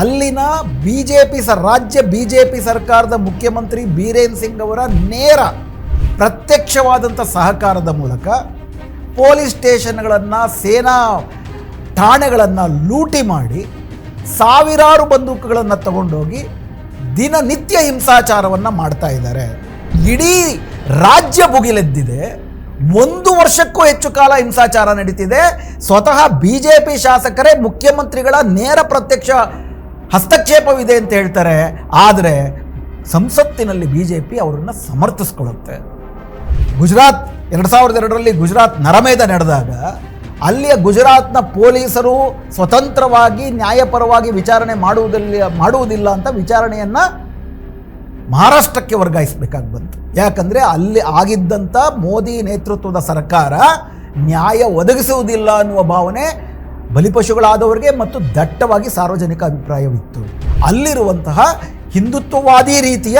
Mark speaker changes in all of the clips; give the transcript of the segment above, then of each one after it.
Speaker 1: ಅಲ್ಲಿನ B J P ಸ ರಾಜ್ಯ ಬಿ ಜೆ ಪಿ ಸರ್ಕಾರದ ಮುಖ್ಯಮಂತ್ರಿ ಬೀರೇನ್ ಸಿಂಗ್ ಅವರ ನೇರ ಪ್ರತ್ಯಕ್ಷವಾದಂಥ ಸಹಕಾರದ ಮೂಲಕ ಪೊಲೀಸ್ ಸ್ಟೇಷನ್ಗಳನ್ನು, ಸೇನಾ ಠಾಣೆಗಳನ್ನು ಲೂಟಿ ಮಾಡಿ ಸಾವಿರಾರು ಬಂದೂಕುಗಳನ್ನು ತಗೊಂಡೋಗಿ ದಿನನಿತ್ಯ ಹಿಂಸಾಚಾರವನ್ನು ಮಾಡ್ತಾ ಇದ್ದಾರೆ. ಇಡೀ ರಾಜ್ಯ ಭುಗಿಲೆದ್ದಿದೆ. ಒಂದು ವರ್ಷಕ್ಕೂ ಹೆಚ್ಚು ಕಾಲ ಹಿಂಸಾಚಾರ ನಡೀತಿದೆ. ಸ್ವತಃ ಬಿ ಜೆ ಪಿ ಶಾಸಕರೇ ಮುಖ್ಯಮಂತ್ರಿಗಳ ನೇರ ಪ್ರತ್ಯಕ್ಷ ಹಸ್ತಕ್ಷೇಪವಿದೆ ಅಂತ ಹೇಳ್ತಾರೆ. ಆದರೆ ಸಂಸತ್ತಿನಲ್ಲಿ ಬಿ ಜೆ ಪಿ ಅವರನ್ನು ಸಮರ್ಥಿಸ್ಕೊಳ್ಳುತ್ತೆ. ಗುಜರಾತ್ ಎರಡು ಸಾವಿರದ ಎರಡರಲ್ಲಿ ಗುಜರಾತ್ ನರಮೇಧ ನಡೆದಾಗ ಅಲ್ಲಿಯ ಗುಜರಾತ್ನ ಪೊಲೀಸರು ಸ್ವತಂತ್ರವಾಗಿ ನ್ಯಾಯಪರವಾಗಿ ವಿಚಾರಣೆ ಮಾಡುವುದಿಲ್ಲ ಮಾಡುವುದಿಲ್ಲ ಅಂತ ವಿಚಾರಣೆಯನ್ನು ಮಹಾರಾಷ್ಟ್ರಕ್ಕೆ ವರ್ಗಾಯಿಸಬೇಕಾಗಿ ಬಂತು. ಯಾಕಂದರೆ ಅಲ್ಲಿ ಆಗಿದ್ದಂಥ ಮೋದಿ ನೇತೃತ್ವದ ಸರ್ಕಾರ ನ್ಯಾಯ ಒದಗಿಸುವುದಿಲ್ಲ ಅನ್ನುವ ಭಾವನೆ ಬಲಿಪಶುಗಳಾದವರಿಗೆ ಮತ್ತು ದಟ್ಟವಾಗಿ ಸಾರ್ವಜನಿಕ ಅಭಿಪ್ರಾಯವಿತ್ತು. ಅಲ್ಲಿರುವಂತಹ ಹಿಂದುತ್ವವಾದಿ ರೀತಿಯ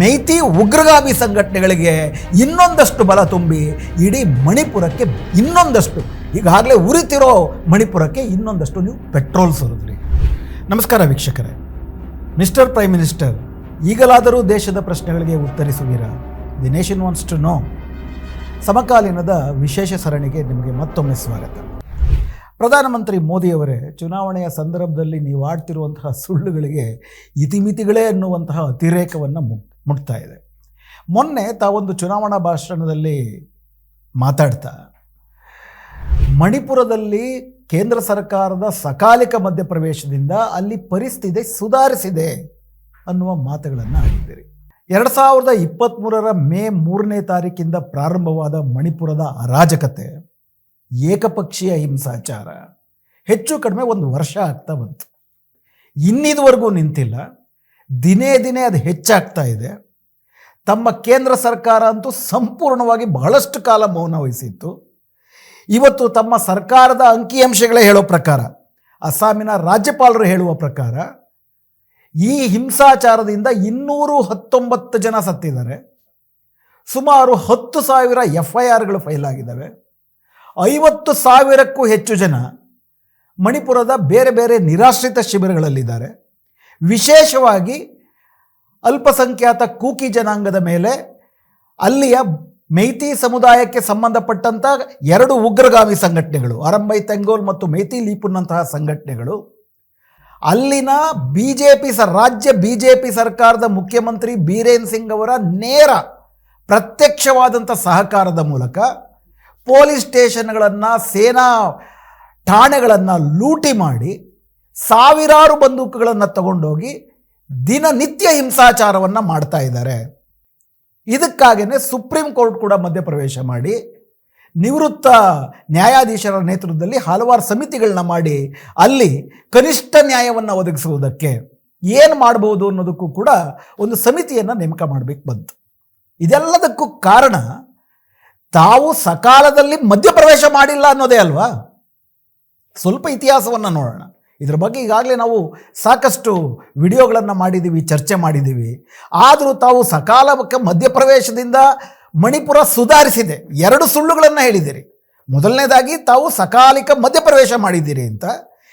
Speaker 1: ಮೈತಿ ಉಗ್ರಗಾಮಿ ಸಂಘಟನೆಗಳಿಗೆ ಇನ್ನೊಂದಷ್ಟು ಬಲ ತುಂಬಿ ಇಡೀ ಮಣಿಪುರಕ್ಕೆ ಇನ್ನೊಂದಷ್ಟು, ಈಗಾಗಲೇ ಉರಿತಿರೋ ಮಣಿಪುರಕ್ಕೆ ಇನ್ನೊಂದಷ್ಟು ನೀವು ಪೆಟ್ರೋಲ್ ಸುರಿದ್ರಿ. ನಮಸ್ಕಾರ ವೀಕ್ಷಕರೇ. ಮಿಸ್ಟರ್ ಪ್ರೈಮ್ ಮಿನಿಸ್ಟರ್, ಈಗಲಾದರೂ ದೇಶದ ಪ್ರಶ್ನೆಗಳಿಗೆ ಉತ್ತರಿಸುವಿರಾ? The nation wants to know. ಸಮಕಾಲೀನದ ವಿಶೇಷ ಸರಣಿಗೆ ನಿಮಗೆ ಮತ್ತೊಮ್ಮೆ ಸ್ವಾಗತ. ಪ್ರಧಾನಮಂತ್ರಿ ಮೋದಿಯವರೇ, ಚುನಾವಣೆಯ ಸಂದರ್ಭದಲ್ಲಿ ನೀವು ಆಡ್ತಿರುವಂತಹ ಸುಳ್ಳುಗಳಿಗೆ ಇತಿಮಿತಿಗಳೇ ಅನ್ನುವಂತಹ ಅತಿರೇಕವನ್ನು ಮುಟ್, ಮುಟ್ತಾ ಇದೆ. ಮೊನ್ನೆ ತಾವೊಂದು ಚುನಾವಣಾ ಭಾಷಣದಲ್ಲಿ ಮಾತಾಡ್ತಾ, ಮಣಿಪುರದಲ್ಲಿ ಕೇಂದ್ರ ಸರ್ಕಾರದ ಸಕಾಲಿಕ ಮಧ್ಯಪ್ರವೇಶದಿಂದ ಅಲ್ಲಿ ಪರಿಸ್ಥಿತಿ ಸುಧಾರಿಸಿದೆ ಅನ್ನುವ ಮಾತುಗಳನ್ನು ಆಡಿದ್ದೀರಿ. ಎರಡು ಸಾವಿರದ ಇಪ್ಪತ್ತ್ಮೂರರ ಮೇ ಮೂರನೇ ತಾರೀಕಿಂದ ಪ್ರಾರಂಭವಾದ ಮಣಿಪುರದ ಅರಾಜಕತೆ ಏಕಪಕ್ಷೀಯ ಹಿಂಸಾಚಾರ. ಹೆಚ್ಚು ಕಡಿಮೆ ಒಂದು ವರ್ಷ ಆಗ್ತಾ ಬಂತು. ಇನ್ನಿದುವರೆಗೂ ನಿಂತಿಲ್ಲ. ದಿನೇ ದಿನೇ ಅದು ಹೆಚ್ಚಾಗ್ತಾ ಇದೆ. ತಮ್ಮ ಕೇಂದ್ರ ಸರ್ಕಾರ ಅಂತೂ ಸಂಪೂರ್ಣವಾಗಿ ಬಹಳಷ್ಟು ಕಾಲ ಮೌನ ವಹಿಸಿತ್ತು. ಇವತ್ತು ತಮ್ಮ ಸರ್ಕಾರದ ಅಂಕಿಅಂಶಗಳೇ ಹೇಳೋ ಪ್ರಕಾರ, ಅಸ್ಸಾಮಿನ ರಾಜ್ಯಪಾಲರು ಹೇಳುವ ಪ್ರಕಾರ, ಈ ಹಿಂಸಾಚಾರದಿಂದ ಇನ್ನೂರು ಹತ್ತೊಂಬತ್ತು ಜನ ಸತ್ತಿದ್ದಾರೆ. ಸುಮಾರು ಹತ್ತು ಸಾವಿರ ಎಫ್ ಐ ಆರ್ಗಳು ಫೈಲ್ ಆಗಿದ್ದಾವೆ. ಐವತ್ತು ಸಾವಿರಕ್ಕೂ ಹೆಚ್ಚು ಜನ ಮಣಿಪುರದ ಬೇರೆ ಬೇರೆ ನಿರಾಶ್ರಿತ ಶಿಬಿರಗಳಲ್ಲಿದ್ದಾರೆ. ವಿಶೇಷವಾಗಿ ಅಲ್ಪಸಂಖ್ಯಾತ ಕೂಕಿ ಜನಾಂಗದ ಮೇಲೆ ಅಲ್ಲಿಯ ಮೈತಿ ಸಮುದಾಯಕ್ಕೆ ಸಂಬಂಧಪಟ್ಟಂಥ ಎರಡು ಉಗ್ರಗಾಮಿ ಸಂಘಟನೆಗಳು, ಅರಂಬೈ ತೆಂಗೋಲ್ ಮತ್ತು ಮೈತಿ ಲೀಪುನಂತಹ ಸಂಘಟನೆಗಳು. ಅಲ್ಲಿನ ಬಿ ಜೆ ಪಿ ಸ, ರಾಜ್ಯ ಬಿ ಜೆ ಪಿ ಸರ್ಕಾರದ ಮುಖ್ಯಮಂತ್ರಿ ಬೀರೇನ್ ಸಿಂಗ್ ಅವರ ನೇರ ಪ್ರತ್ಯಕ್ಷವಾದಂಥ ಸಹಕಾರದ ಮೂಲಕ ಪೊಲೀಸ್ ಸ್ಟೇಷನ್ಗಳನ್ನು, ಸೇನಾ ಠಾಣೆಗಳನ್ನು ಲೂಟಿ ಮಾಡಿ ಸಾವಿರಾರು ಬಂದೂಕುಗಳನ್ನು ತಗೊಂಡೋಗಿ ದಿನನಿತ್ಯ ಹಿಂಸಾಚಾರವನ್ನು ಮಾಡ್ತಾ ಇದ್ದಾರೆ. ಇದಕ್ಕಾಗೇ ಸುಪ್ರೀಂ ಕೋರ್ಟ್ ಕೂಡ ಮಧ್ಯಪ್ರವೇಶ ಮಾಡಿ, ನಿವೃತ್ತ ನ್ಯಾಯಾಧೀಶರ ನೇತೃತ್ವದಲ್ಲಿ ಹಲವಾರು ಸಮಿತಿಗಳನ್ನ ಮಾಡಿ ಅಲ್ಲಿ ಕನಿಷ್ಠ ನ್ಯಾಯವನ್ನು ಒದಗಿಸುವುದಕ್ಕೆ ಏನು ಮಾಡ್ಬೋದು ಅನ್ನೋದಕ್ಕೂ ಕೂಡ ಒಂದು ಸಮಿತಿಯನ್ನು ನೇಮಕ ಮಾಡಬೇಕು ಬಂತು. ಇದೆಲ್ಲದಕ್ಕೂ ಕಾರಣ ತಾವು ಸಕಾಲದಲ್ಲಿ ಮಧ್ಯಪ್ರವೇಶ ಮಾಡಿಲ್ಲ ಅನ್ನೋದೇ ಅಲ್ವಾ? ಸ್ವಲ್ಪ ಇತಿಹಾಸವನ್ನು ನೋಡೋಣ. ಇದ್ರ ಬಗ್ಗೆ ಈಗಾಗಲೇ ನಾವು ಸಾಕಷ್ಟು ವಿಡಿಯೋಗಳನ್ನು ಮಾಡಿದ್ದೀವಿ ಚರ್ಚೆ ಮಾಡಿದ್ದೀವಿ ಆದರೂ ತಾವು ಸಕಾಲಕ್ಕೆ ಮಧ್ಯಪ್ರವೇಶದಿಂದ ಮಣಿಪುರ ಸುಧಾರಿಸಿದೆ. ಎರಡು ಸುಳ್ಳುಗಳನ್ನು ಹೇಳಿದ್ದೀರಿ. ಮೊದಲನೇದಾಗಿ, ತಾವು ಸಕಾಲಿಕ ಮಧ್ಯಪ್ರವೇಶ ಮಾಡಿದ್ದೀರಿ ಅಂತ.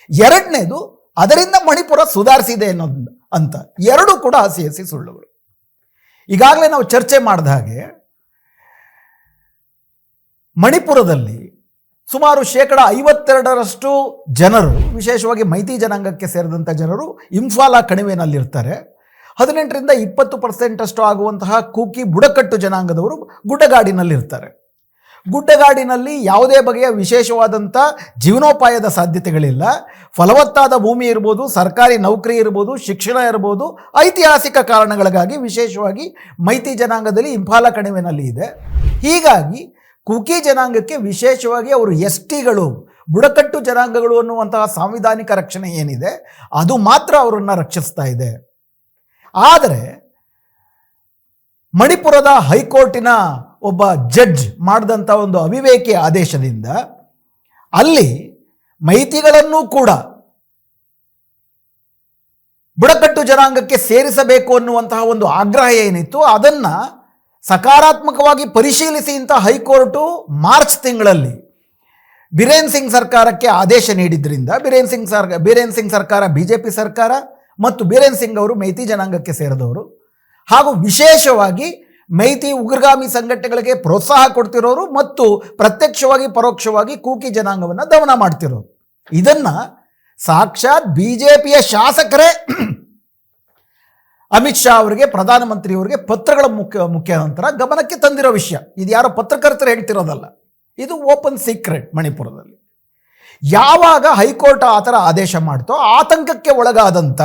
Speaker 1: ಎರಡನೇದು, ಅದರಿಂದ ಮಣಿಪುರ ಸುಧಾರಿಸಿದೆ ಅನ್ನೋದು ಅಂತ. ಎರಡೂ ಕೂಡ ಹಸಿ ಹಸಿ ಸುಳ್ಳುಗಳು. ಈಗಾಗಲೇ ನಾವು ಚರ್ಚೆ ಮಾಡಿದ ಹಾಗೆ ಮಣಿಪುರದಲ್ಲಿ ಸುಮಾರು ಶೇಕಡ ಐವತ್ತೆರಡರಷ್ಟು ಜನರು, ವಿಶೇಷವಾಗಿ ಮೈತಿ ಜನಾಂಗಕ್ಕೆ ಸೇರಿದಂಥ ಜನರು ಇಂಫಾಲ ಕಣಿವೆಯಲ್ಲಿರ್ತಾರೆ. ಹದಿನೆಂಟರಿಂದ ಇಪ್ಪತ್ತು ಪರ್ಸೆಂಟಷ್ಟು ಆಗುವಂತಹ ಕೂಕಿ ಬುಡಕಟ್ಟು ಜನಾಂಗದವರು ಗುಡ್ಡಗಾಡಿನಲ್ಲಿರ್ತಾರೆ. ಗುಡ್ಡಗಾಡಿನಲ್ಲಿ ಯಾವುದೇ ಬಗೆಯ ವಿಶೇಷವಾದಂಥ ಜೀವನೋಪಾಯದ ಸಾಧ್ಯತೆಗಳಿಲ್ಲ. ಫಲವತ್ತಾದ ಭೂಮಿ ಇರ್ಬೋದು, ಸರ್ಕಾರಿ ನೌಕರಿ ಇರ್ಬೋದು, ಶಿಕ್ಷಣ ಇರ್ಬೋದು, ಐತಿಹಾಸಿಕ ಕಾರಣಗಳಿಗಾಗಿ ವಿಶೇಷವಾಗಿ ಮೈತಿ ಜನಾಂಗದಲ್ಲಿ ಇಂಫಾಲ ಕಣಿವೆನಲ್ಲಿ ಇದೆ. ಹೀಗಾಗಿ ಕುಕಿ ಜನಾಂಗಕ್ಕೆ ವಿಶೇಷವಾಗಿ ಅವರು ಎಸ್ ಟಿಗಳು ಬುಡಕಟ್ಟು ಜನಾಂಗಗಳು ಅನ್ನುವಂತಹ ಸಾಂವಿಧಾನಿಕ ರಕ್ಷಣೆ ಏನಿದೆ, ಅದು ಮಾತ್ರ ಅವರನ್ನು ರಕ್ಷಿಸ್ತಾ ಇದೆ. ಆದರೆ ಮಣಿಪುರದ ಹೈಕೋರ್ಟಿನ ಒಬ್ಬ ಜಡ್ಜ್ ಮಾಡಿದಂಥ ಒಂದು ಅವಿವೇಕಿ ಆದೇಶದಿಂದ ಅಲ್ಲಿ ಮೈತಿಗಳನ್ನೂ ಕೂಡ ಬುಡಕಟ್ಟು ಜನಾಂಗಕ್ಕೆ ಸೇರಿಸಬೇಕು ಅನ್ನುವಂತಹ ಒಂದು ಆಗ್ರಹ ಏನಿತ್ತು, ಅದನ್ನು ಸಕಾರಾತ್ಮಕವಾಗಿ ಪರಿಶೀಲಿಸಿ ಅಂತ ಹೈಕೋರ್ಟು ಮಾರ್ಚ್ ತಿಂಗಳಲ್ಲಿ ಬಿರೇನ್ ಸಿಂಗ್ ಸರ್ಕಾರಕ್ಕೆ ಆದೇಶ ನೀಡಿದ್ದರಿಂದ ಬಿರೇನ್ ಸಿಂಗ್ ಸರ್, ಬಿರೇನ್ ಸಿಂಗ್ ಸರ್ಕಾರ ಬಿ ಜೆ ಪಿ ಸರ್ಕಾರ ಮತ್ತು ಬಿರೇನ್ ಸಿಂಗ್ ಅವರು ಮೈತಿ ಜನಾಂಗಕ್ಕೆ ಸೇರಿದವರು. ಹಾಗೂ ವಿಶೇಷವಾಗಿ ಮೈತಿ ಉಗ್ರಗಾಮಿ ಸಂಘಟನೆಗಳಿಗೆ ಪ್ರೋತ್ಸಾಹ ಕೊಡ್ತಿರೋರು ಮತ್ತು ಪ್ರತ್ಯಕ್ಷವಾಗಿ, ಪರೋಕ್ಷವಾಗಿ ಕೂಕಿ ಜನಾಂಗವನ್ನು ದಮನ ಮಾಡ್ತಿರೋರು. ಇದನ್ನು ಸಾಕ್ಷಾತ್ ಬಿ ಜೆ ಪಿಯ ಶಾಸಕರೇ ಅಮಿತ್ ಶಾ ಅವರಿಗೆ ಪ್ರಧಾನಮಂತ್ರಿಯವರಿಗೆ ಪತ್ರಗಳ ಮುಖ್ಯ ಮುಖ್ಯಾಂತರ ಗಮನಕ್ಕೆ ತಂದಿರೋ ವಿಷಯ. ಇದು ಯಾರೋ ಪತ್ರಕರ್ತರು ಹೇಳ್ತಿರೋದಲ್ಲ. ಇದು ಓಪನ್ ಸೀಕ್ರೆಟ್ ಮಣಿಪುರದಲ್ಲಿ. ಯಾವಾಗ ಹೈಕೋರ್ಟ್ ಆ ಥರ ಆದೇಶ ಮಾಡ್ತೋ ಆತಂಕಕ್ಕೆ ಒಳಗಾದಂಥ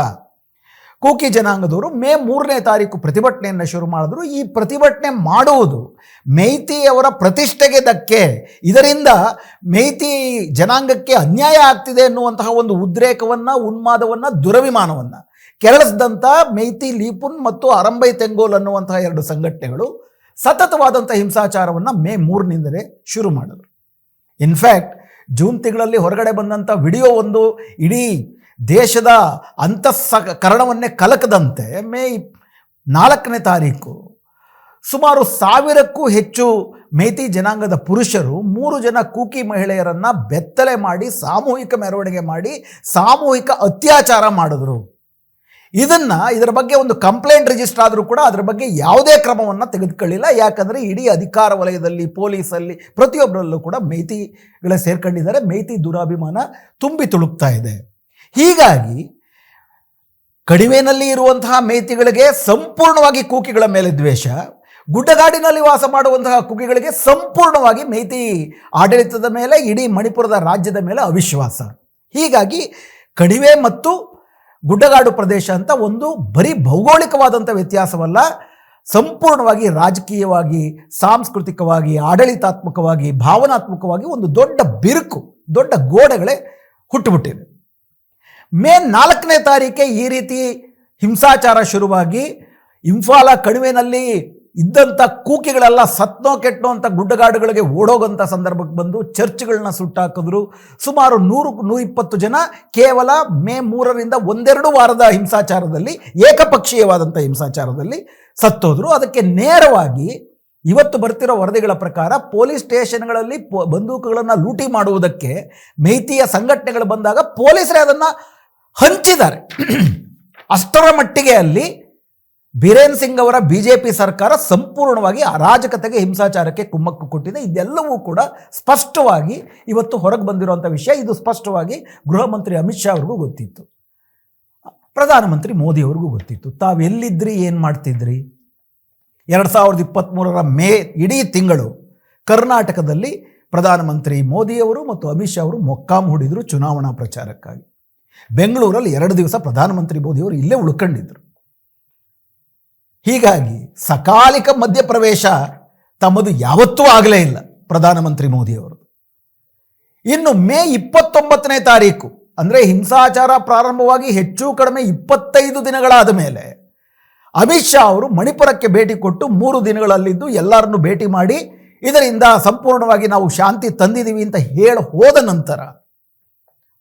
Speaker 1: ಕೂಕಿ ಜನಾಂಗದವರು ಮೇ ಮೂರನೇ ತಾರೀಕು ಪ್ರತಿಭಟನೆಯನ್ನು ಶುರು ಮಾಡಿದ್ರು. ಈ ಪ್ರತಿಭಟನೆ ಮಾಡುವುದು ಮೈತಿಯವರ ಪ್ರತಿಷ್ಠೆಗೆ ಧಕ್ಕೆ ಇದರಿಂದ ಮೈತಿ ಜನಾಂಗಕ್ಕೆ ಅನ್ಯಾಯ ಆಗ್ತಿದೆ ಎನ್ನುವಂತಹ ಒಂದು ಉದ್ರೇಕವನ್ನು, ಉನ್ಮಾದವನ್ನು, ದುರಭಿಮಾನವನ್ನು ಕೆರಳಿಸಿದಂಥ ಮೈತಿ ಲೀಪುನ್ ಮತ್ತು ಅರಂಬೈ ತೆಂಗೋಲ್ ಅನ್ನುವಂತಹ ಎರಡು ಸಂಘಟನೆಗಳು ಸತತವಾದಂಥ ಹಿಂಸಾಚಾರವನ್ನು ಮೇ ಮೂರನಿಂದಲೇ ಶುರು ಮಾಡಿದರು. ಇನ್ಫ್ಯಾಕ್ಟ್ ಜೂನ್ ತಿಂಗಳಲ್ಲಿ ಹೊರಗಡೆ ಬಂದಂಥ ವಿಡಿಯೋ ಒಂದು ಇಡೀ ದೇಶದ ಅಂತಃಸಕರಣವನ್ನೇ ಕಲಕದಂತೆ ಮೇ ನಾಲ್ಕನೇ ತಾರೀಕು ಸುಮಾರು ಸಾವಿರಕ್ಕೂ ಹೆಚ್ಚು ಮೇತಿ ಜನಾಂಗದ ಪುರುಷರು, ಮೂರು ಜನ ಕೂಕಿ ಮಹಿಳೆಯರನ್ನು ಬೆತ್ತಲೆ ಮಾಡಿ, ಸಾಮೂಹಿಕ ಮೆರವಣಿಗೆ ಮಾಡಿ, ಸಾಮೂಹಿಕ ಅತ್ಯಾಚಾರ ಮಾಡಿದ್ರು. ಇದನ್ನ ಇದರ ಬಗ್ಗೆ ಒಂದು ಕಂಪ್ಲೇಂಟ್ ರಿಜಿಸ್ಟರ್ ಆದರೂ ಕೂಡ ಅದರ ಬಗ್ಗೆ ಯಾವುದೇ ಕ್ರಮವನ್ನು ತೆಗೆದುಕೊಳ್ಳಿಲ್ಲ. ಯಾಕಂದರೆ ಇಡೀ ಅಧಿಕಾರ ವಲಯದಲ್ಲಿ, ಪೊಲೀಸಲ್ಲಿ, ಪ್ರತಿಯೊಬ್ಬರಲ್ಲೂ ಕೂಡ ಮೈತಿಗಳ ಸೇರ್ಕೊಂಡಿದ್ದಾರೆ. ಮೈತಿ ದುರಾಭಿಮಾನ ತುಂಬಿ ತುಳುಕ್ತಾ ಇದೆ. ಹೀಗಾಗಿ ಕಡಿಮೆನಲ್ಲಿ ಇರುವಂತಹ ಮೇತಿಗಳಿಗೆ ಸಂಪೂರ್ಣವಾಗಿ ಕೂಕಿಗಳ ಮೇಲೆ ದ್ವೇಷ, ಗುಡ್ಡಗಾಡಿನಲ್ಲಿ ವಾಸ ಮಾಡುವಂತಹ ಕುಕಿಗಳಿಗೆ ಸಂಪೂರ್ಣವಾಗಿ ಮೇತಿ ಆಡಳಿತದ ಮೇಲೆ, ಇಡೀ ಮಣಿಪುರದ ರಾಜ್ಯದ ಮೇಲೆ ಅವಿಶ್ವಾಸ. ಹೀಗಾಗಿ ಕಣಿವೆ ಮತ್ತು ಗುಡ್ಡಗಾಡು ಪ್ರದೇಶ ಅಂತ ಒಂದು ಬರೀ ಭೌಗೋಳಿಕವಾದಂಥ ವ್ಯತ್ಯಾಸವಲ್ಲ, ಸಂಪೂರ್ಣವಾಗಿ ರಾಜಕೀಯವಾಗಿ, ಸಾಂಸ್ಕೃತಿಕವಾಗಿ, ಆಡಳಿತಾತ್ಮಕವಾಗಿ, ಭಾವನಾತ್ಮಕವಾಗಿ ಒಂದು ದೊಡ್ಡ ಬಿರುಕು, ದೊಡ್ಡ ಗೋಡೆಗಳೇ ಹುಟ್ಟುಬಿಟ್ಟಿದೆ ಮೇ ನಾಲ್ಕನೇ ತಾರೀಕೆ ಈ ರೀತಿ ಹಿಂಸಾಚಾರ ಶುರುವಾಗಿ, ಇಂಫಾಲ ಕಣಿವೆನಲ್ಲಿ ಇದ್ದಂಥ ಕೂಕಿಗಳೆಲ್ಲ ಸತ್ನೋ ಕೆಟ್ಟೋ ಅಂತ ಗುಡ್ಡಗಾಡುಗಳಿಗೆ ಓಡೋಗಂಥ ಸಂದರ್ಭಕ್ಕೆ ಬಂದು ಚರ್ಚ್ಗಳನ್ನ ಸುಟ್ಟಾಕಿದ್ರು. ಸುಮಾರು ನೂರು, ನೂರಿಪ್ಪತ್ತು ಜನ ಕೇವಲ ಮೇ ಮೂರರಿಂದ ಒಂದೆರಡು ವಾರದ ಹಿಂಸಾಚಾರದಲ್ಲಿ ಏಕಪಕ್ಷೀಯವಾದಂಥ ಹಿಂಸಾಚಾರದಲ್ಲಿ ಸತ್ತೋದ್ರು. ಅದಕ್ಕೆ ನೇರವಾಗಿ ಇವತ್ತು ಬರ್ತಿರೋ ವರದಿಗಳ ಪ್ರಕಾರ ಪೊಲೀಸ್ ಸ್ಟೇಷನ್ಗಳಲ್ಲಿ ಪೊ, ಬಂದೂಕುಗಳನ್ನು ಲೂಟಿ ಮಾಡುವುದಕ್ಕೆ ಮೈತಿಯ ಸಂಘಟನೆಗಳು ಬಂದಾಗ ಪೊಲೀಸರೇ ಅದನ್ನು ಹಂಚಿದ್ದಾರೆ. ಅಷ್ಟರ ಮಟ್ಟಿಗೆ ಅಲ್ಲಿ ಬೀರೇನ್ ಸಿಂಗ್ ಅವರ ಬಿ ಜೆ ಪಿ ಸರ್ಕಾರ ಸಂಪೂರ್ಣವಾಗಿ ಅರಾಜಕತೆಗೆ ಹಿಂಸಾಚಾರಕ್ಕೆ ಕುಮ್ಮಕ್ಕು ಕೊಟ್ಟಿದೆ. ಇದೆಲ್ಲವೂ ಕೂಡ ಸ್ಪಷ್ಟವಾಗಿ ಇವತ್ತು ಹೊರಗೆ ಬಂದಿರುವಂಥ ವಿಷಯ. ಇದು ಸ್ಪಷ್ಟವಾಗಿ ಗೃಹ ಮಂತ್ರಿ ಅಮಿತ್ ಶಾ ಅವ್ರಿಗೂ ಗೊತ್ತಿತ್ತು. ಪ್ರಧಾನಮಂತ್ರಿ ಮೋದಿ ಅವ್ರಿಗೂ ಗೊತ್ತಿತ್ತು. ತಾವೆಲ್ಲಿದ್ರಿ ಏನು ಮಾಡ್ತಿದ್ರಿ? ಎರಡು ಸಾವಿರದ ಇಪ್ಪತ್ತ್ಮೂರರ ಮೇ ಇಡೀ ತಿಂಗಳು ಕರ್ನಾಟಕದಲ್ಲಿ ಪ್ರಧಾನಮಂತ್ರಿ ಮೋದಿಯವರು ಮತ್ತು ಅಮಿತ್ ಶಾ ಅವರು ಮೊಕ್ಕಾಂ ಹೂಡಿದರು ಚುನಾವಣಾ ಪ್ರಚಾರಕ್ಕಾಗಿ. ಬೆಂಗಳೂರಲ್ಲಿ ಎರಡು ದಿವಸ ಪ್ರಧಾನಮಂತ್ರಿ ಮೋದಿಯವರು ಇಲ್ಲೇ ಉಳ್ಕೊಂಡಿದ್ರು. ಹೀಗಾಗಿ ಸಕಾಲಿಕ ಮಧ್ಯಪ್ರವೇಶ ತಮ್ಮದು ಯಾವತ್ತೂ ಆಗಲೇ ಇಲ್ಲ ಪ್ರಧಾನಮಂತ್ರಿ ಮೋದಿಯವರು. ಇನ್ನು ಮೇ ಇಪ್ಪತ್ತೊಂಬತ್ತನೇ ತಾರೀಕು, ಅಂದರೆ ಹಿಂಸಾಚಾರ ಪ್ರಾರಂಭವಾಗಿ ಹೆಚ್ಚು ಕಡಿಮೆ ಇಪ್ಪತ್ತೈದು ದಿನಗಳಾದ ಮೇಲೆ ಅಮಿತ್ ಶಾ ಅವರು ಮಣಿಪುರಕ್ಕೆ ಭೇಟಿ ಕೊಟ್ಟು ಮೂರು ದಿನಗಳಲ್ಲಿದ್ದು ಎಲ್ಲರನ್ನು ಭೇಟಿ ಮಾಡಿ ಇದರಿಂದ ಸಂಪೂರ್ಣವಾಗಿ ನಾವು ಶಾಂತಿ ತಂದಿದ್ದೀವಿ ಅಂತ ಹೇಳಿ ಹೋದ ನಂತರ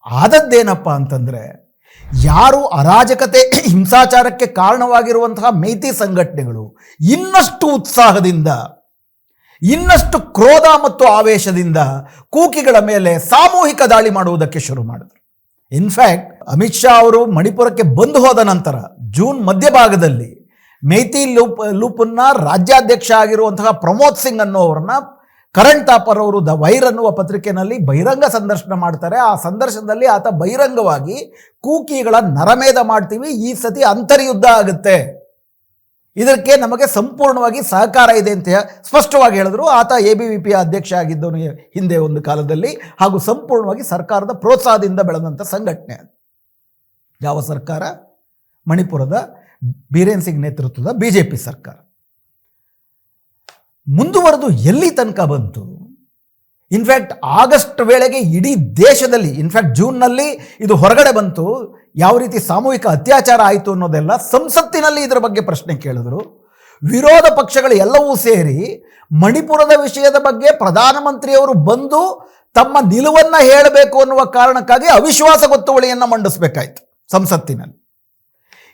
Speaker 1: ಆದದ್ದೇನಪ್ಪ ಅಂತಂದರೆ ಯಾರು ಅರಾಜಕತೆ, ಹಿಂಸಾಚಾರಕ್ಕೆ ಕಾರಣವಾಗಿರುವಂತಹ ಮೈತಿ ಸಂಘಟನೆಗಳು ಇನ್ನಷ್ಟು ಉತ್ಸಾಹದಿಂದ, ಇನ್ನಷ್ಟು ಕ್ರೋಧ ಮತ್ತು ಆವೇಶದಿಂದ ಕೂಕಿಗಳ ಮೇಲೆ ಸಾಮೂಹಿಕ ದಾಳಿ ಮಾಡುವುದಕ್ಕೆ ಶುರು ಮಾಡಿದರು. ಇನ್ಫ್ಯಾಕ್ಟ್ ಅಮಿತ್ ಶಾ ಅವರು ಮಣಿಪುರಕ್ಕೆ ಬಂದು ಹೋದ ನಂತರ ಜೂನ್ ಮಧ್ಯಭಾಗದಲ್ಲಿ ಮೈತಿ ಲೂಪ್, ಲೂಪನ್ನ ರಾಜ್ಯಾಧ್ಯಕ್ಷ ಆಗಿರುವಂತಹ ಪ್ರಮೋದ್ ಸಿಂಗ್ ಅನ್ನೋರನ್ನ ಕರಣ್ ತಾಪರ್ ಅವರು ದ ವೈರ್ ಅನ್ನುವ ಪತ್ರಿಕೆಯಲ್ಲಿ ಬಹಿರಂಗ ಸಂದರ್ಶನ ಮಾಡ್ತಾರೆ. ಆ ಸಂದರ್ಶನದಲ್ಲಿ ಆತ ಬಹಿರಂಗವಾಗಿ ಕೂಕಿಗಳ ನರಮೇಧ ಮಾಡ್ತೀವಿ, ಈ ಸತಿ ಅಂತರ್ಯುದ್ಧ ಆಗುತ್ತೆ. ಇದಕ್ಕೆ ನಮಗೆ ಸಂಪೂರ್ಣವಾಗಿ ಸಹಕಾರ ಇದೆ ಅಂತ ಸ್ಪಷ್ಟವಾಗಿ ಹೇಳಿದ್ರು. ಆತ ಎ ಬಿ ವಿ ಪಿಯ ಅಧ್ಯಕ್ಷ ಆಗಿದ್ದವನು ಹಿಂದೆ ಒಂದು ಕಾಲದಲ್ಲಿ ಹಾಗೂ ಸಂಪೂರ್ಣವಾಗಿ ಸರ್ಕಾರದ ಪ್ರೋತ್ಸಾಹದಿಂದ ಬೆಳೆದಂಥ ಸಂಘಟನೆ ಯಾವ ಸರ್ಕಾರ? ಮಣಿಪುರದ ಬೀರೇನ್ ಸಿಂಗ್ ನೇತೃತ್ವದ ಬಿ ಜೆ ಪಿ ಸರ್ಕಾರ. ಮುಂದುವರೆದು ಎಲ್ಲಿ ತನಕ ಬಂತು? ಇನ್ಫ್ಯಾಕ್ಟ್ ಆಗಸ್ಟ್ ವೇಳೆಗೆ ಇಡೀ ದೇಶದಲ್ಲಿ ಇನ್ಫ್ಯಾಕ್ಟ್ ಜೂನ್ನಲ್ಲಿ ಇದು ಹೊರಗಡೆ ಬಂತು. ಯಾವ ರೀತಿ ಸಾಮೂಹಿಕ ಅತ್ಯಾಚಾರ ಆಯಿತು ಅನ್ನೋದೆಲ್ಲ ಸಂಸತ್ತಿನಲ್ಲಿ ಇದರ ಬಗ್ಗೆ ಪ್ರಶ್ನೆ ಕೇಳಿದ್ರು. ವಿರೋಧ ಪಕ್ಷಗಳು ಎಲ್ಲವೂ ಸೇರಿ ಮಣಿಪುರದ ವಿಷಯದ ಬಗ್ಗೆ ಪ್ರಧಾನಮಂತ್ರಿಯವರು ಬಂದು ತಮ್ಮ ನಿಲುವನ್ನು ಹೇಳಬೇಕು ಅನ್ನುವ ಕಾರಣಕ್ಕಾಗಿ ಅವಿಶ್ವಾಸ ಗೊತ್ತುವಳಿಯನ್ನು ಮಂಡಿಸಬೇಕಾಯಿತು ಸಂಸತ್ತಿನಲ್ಲಿ.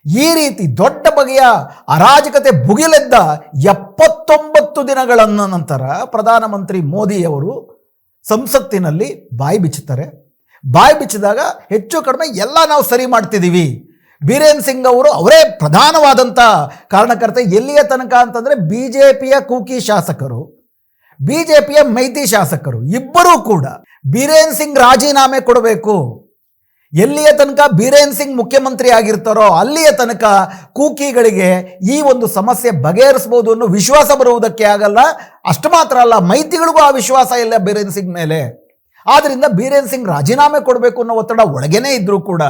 Speaker 1: ಈ ರೀತಿ ದೊಡ್ಡ ಬಗೆಯ ಅರಾಜಕತೆ ಭುಗಿಲೆದ್ದ ಎಪ್ಪತ್ತೊಂಬತ್ತು ದಿನಗಳ ನಂತರ ಪ್ರಧಾನಮಂತ್ರಿ ಮೋದಿಯವರು ಸಂಸತ್ತಿನಲ್ಲಿ ಬಾಯಿ ಬಿಚ್ಚುತ್ತಾರೆ. ಬಾಯಿ ಬಿಚ್ಚಿದಾಗ ಹೆಚ್ಚು ಕಡಿಮೆ ಎಲ್ಲ ನಾವು ಸರಿ ಮಾಡ್ತಿದ್ದೀವಿ. ಬೀರೇನ್ ಸಿಂಗ್ ಅವರು ಅವರೇ ಪ್ರಧಾನವಾದಂಥ ಕಾರಣಕರ್ತ ಎಲ್ಲಿಯ ತನಕ ಅಂತಂದರೆ ಬಿ ಜೆ ಪಿಯ ಕೂಕಿ ಶಾಸಕರು ಬಿ ಜೆ ಪಿಯ ಮೈತಿ ಶಾಸಕರು ಇಬ್ಬರೂ ಕೂಡ ಬೀರೇನ್ ಸಿಂಗ್ ರಾಜೀನಾಮೆ ಕೊಡಬೇಕು. ಎಲ್ಲಿಯ ತನಕ ಬೀರೇನ್ ಸಿಂಗ್ ಮುಖ್ಯಮಂತ್ರಿ ಆಗಿರ್ತಾರೋ ಅಲ್ಲಿಯ ತನಕ ಕೂಕಿಗಳಿಗೆ ಈ ಒಂದು ಸಮಸ್ಯೆ ಬಗೆಹರಿಸ್ಬೋದು ಅನ್ನೋ ವಿಶ್ವಾಸ ಬರುವುದಕ್ಕೆ ಆಗಲ್ಲ. ಅಷ್ಟು ಮಾತ್ರ ಅಲ್ಲ ಮೈತಿಗಳಿಗೂ ಆ ವಿಶ್ವಾಸ ಇಲ್ಲ ಬೀರೇನ್ ಸಿಂಗ್ ಮೇಲೆ. ಆದ್ದರಿಂದ ಬೀರೇನ್ ಸಿಂಗ್ ರಾಜೀನಾಮೆ ಕೊಡಬೇಕು ಅನ್ನೋ ಒತ್ತಡ ಒಳಗೇನೆ ಇದ್ದರೂ ಕೂಡ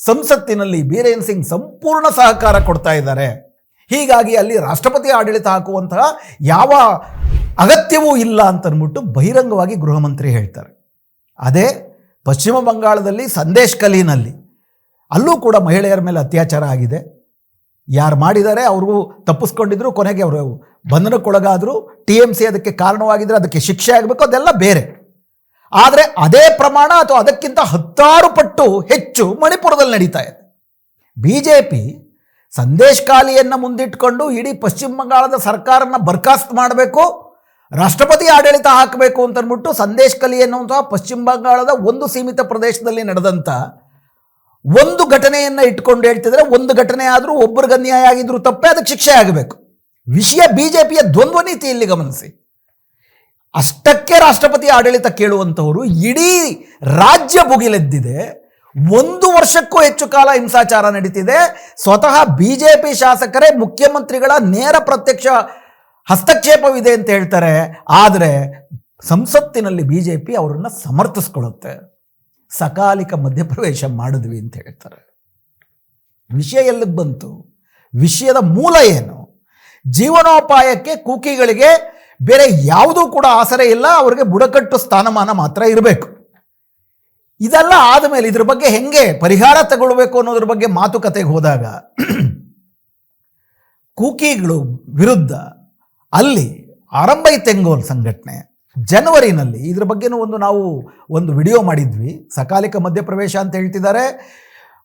Speaker 1: ಸಂಸತ್ತಿನಲ್ಲಿ ಬೀರೇನ್ ಸಿಂಗ್ ಸಂಪೂರ್ಣ ಸಹಕಾರ ಕೊಡ್ತಾ ಇದ್ದಾರೆ. ಹೀಗಾಗಿ ಅಲ್ಲಿ ರಾಷ್ಟ್ರಪತಿ ಆಡಳಿತ ಹಾಕುವಂತಹ ಯಾವ ಅಗತ್ಯವೂ ಇಲ್ಲ ಅಂತನ್ಬಿಟ್ಟು ಬಹಿರಂಗವಾಗಿ ಗೃಹ ಮಂತ್ರಿ ಹೇಳ್ತಾರೆ. ಅದೇ ಪಶ್ಚಿಮ ಬಂಗಾಳದಲ್ಲಿ ಸಂದೇಶ್ ಕಲೀನಲ್ಲಿ. ಅಲ್ಲೂ ಕೂಡ ಮಹಿಳೆಯರ ಮೇಲೆ ಅತ್ಯಾಚಾರ ಆಗಿದೆ. ಯಾರು ಮಾಡಿದ್ದಾರೆ ಅವ್ರಿಗೂ ತಪ್ಪಿಸ್ಕೊಂಡಿದ್ರು, ಕೊನೆಗೆ ಅವರು ಬಂಧನಕ್ಕೊಳಗಾದರೂ. ಟಿ ಎಂ ಸಿ ಅದಕ್ಕೆ ಕಾರಣವಾಗಿದ್ದರೆ ಅದಕ್ಕೆ ಶಿಕ್ಷೆ ಆಗಬೇಕು, ಅದೆಲ್ಲ ಬೇರೆ. ಆದರೆ ಅದೇ ಪ್ರಮಾಣ ಅಥವಾ ಅದಕ್ಕಿಂತ ಹತ್ತಾರು ಪಟ್ಟು ಹೆಚ್ಚು ಮಣಿಪುರದಲ್ಲಿ ನಡೀತಾ ಇದೆ. ಬಿ ಜೆ ಪಿ ಸಂದೇಶ್ ಖಾಲಿಯನ್ನು ಮುಂದಿಟ್ಕೊಂಡು ಇಡೀ ಪಶ್ಚಿಮ ಬಂಗಾಳದ ಸರ್ಕಾರನ ಬರ್ಖಾಸ್ತ್ ಮಾಡಬೇಕು. ರಾಷ್ಟ್ರಪತಿ ಆಡಳಿತ ಹಾಕಬೇಕು ಅಂತ ಅಂದ್ಬಿಟ್ಟು ಸಂದೇಶ್ ಕಲಿ ಎನ್ನುವಂತಹ ಪಶ್ಚಿಮ ಬಂಗಾಳದ ಒಂದು ಸೀಮಿತ ಪ್ರದೇಶದಲ್ಲಿ ನಡೆದಂಥ ಒಂದು ಘಟನೆಯನ್ನು ಇಟ್ಕೊಂಡು ಹೇಳ್ತಿದ್ರೆ ಒಂದು ಘಟನೆ ಆದರೂ ಒಬ್ಬರಿಗೆ ಅನ್ಯಾಯ ಆಗಿದ್ರು ತಪ್ಪೇ, ಅದಕ್ಕೆ ಶಿಕ್ಷೆ ಆಗಬೇಕು. ವಿಷಯ ಬಿ ಜೆ ದ್ವಂದ್ವ ನೀತಿಯಲ್ಲಿ ಗಮನಿಸಿ. ಅಷ್ಟಕ್ಕೆ ರಾಷ್ಟ್ರಪತಿ ಆಡಳಿತ ಕೇಳುವಂಥವರು ಇಡೀ ರಾಜ್ಯ ಭುಗಿಲೆದ್ದಿದೆ. ಒಂದು ವರ್ಷಕ್ಕೂ ಹೆಚ್ಚು ಕಾಲ ಹಿಂಸಾಚಾರ ನಡೀತಿದೆ. ಸ್ವತಃ ಬಿ ಜೆ ಪಿ ಶಾಸಕರೇ ಮುಖ್ಯಮಂತ್ರಿಗಳ ನೇರ ಪ್ರತ್ಯಕ್ಷ ಹಸ್ತಕ್ಷೇಪವಿದೆ ಅಂತ ಹೇಳ್ತಾರೆ. ಆದರೆ ಸಂಸತ್ತಿನಲ್ಲಿ ಬಿ ಜೆ ಪಿ ಅವರನ್ನು ಸಮರ್ಥಿಸ್ಕೊಳ್ಳುತ್ತೆ. ಸಕಾಲಿಕ ಮಧ್ಯಪ್ರವೇಶ ಮಾಡಿದ್ವಿ ಅಂತ ಹೇಳ್ತಾರೆ. ವಿಷಯ ಎಲ್ಲಿಗೆ ಬಂತು? ವಿಷಯದ ಮೂಲ ಏನು? ಜೀವನೋಪಾಯಕ್ಕೆ ಕೂಕಿಗಳಿಗೆ ಬೇರೆ ಯಾವುದೂ ಕೂಡ ಆಸರೆ ಇಲ್ಲ, ಅವರಿಗೆ ಬುಡಕಟ್ಟು ಸ್ಥಾನಮಾನ ಮಾತ್ರ ಇರಬೇಕು. ಇದೆಲ್ಲ ಆದಮೇಲೆ ಇದ್ರ ಬಗ್ಗೆ ಹೆಂಗೆ ಪರಿಹಾರ ತಗೊಳ್ಬೇಕು ಅನ್ನೋದ್ರ ಬಗ್ಗೆ ಮಾತುಕತೆಗೆ ಹೋದಾಗ ಕೂಕಿಗಳು ವಿರುದ್ಧ ಅಲ್ಲಿ ಆರಂಭೈ ತೆಂಗೋಲ್ ಸಂಘಟನೆ. ಜನವರಿನಲ್ಲಿ ಇದ್ರ ಬಗ್ಗೆನೂ ಒಂದು ನಾವು ಒಂದು ವಿಡಿಯೋ ಮಾಡಿದ್ವಿ. ಸಕಾಲಿಕ ಮಧ್ಯಪ್ರವೇಶ ಅಂತ ಹೇಳ್ತಿದ್ದಾರೆ.